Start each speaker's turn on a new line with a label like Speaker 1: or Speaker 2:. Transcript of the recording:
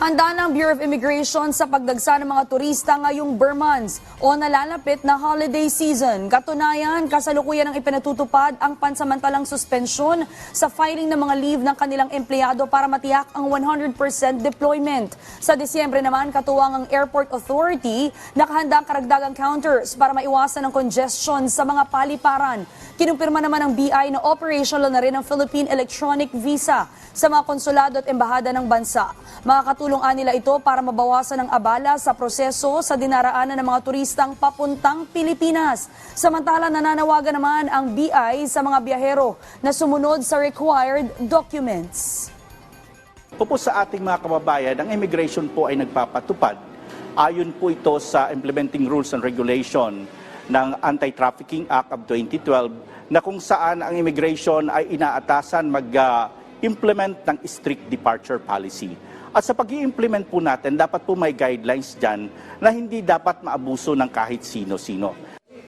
Speaker 1: Handa ng Bureau of Immigration sa pagdagsa ng mga turista ngayong Burmans o nalalapit na holiday season. Katunayan, kasalukuyan ang ipinatutupad ang pansamantalang suspensyon sa filing ng mga leave ng kanilang empleyado para matiyak ang 100% deployment. Sa Disyembre naman, katuwang ang Airport Authority, nakahanda ang karagdagang counters para maiwasan ang congestion sa mga paliparan. Kinumpirma naman ng BI na operational na rin ang Philippine Electronic Visa sa mga konsulado at embahada ng bansa. Makakatulong nila ito para mabawasan ang abala sa proseso sa dinaraanan ng mga turistang papuntang Pilipinas. Samantala nananawagan naman ang BI sa mga biyahero na sumunod sa required documents.
Speaker 2: Po sa ating mga kababayan, ang immigration po ay nagpapatupad. Ayon po ito sa Implementing Rules and Regulation ng Anti-Trafficking Act of 2012 na kung saan ang immigration ay inaatasan mag-implement ng strict departure policy. At sa pag implement po natin, dapat po may guidelines dyan na hindi dapat maabuso ng kahit sino-sino.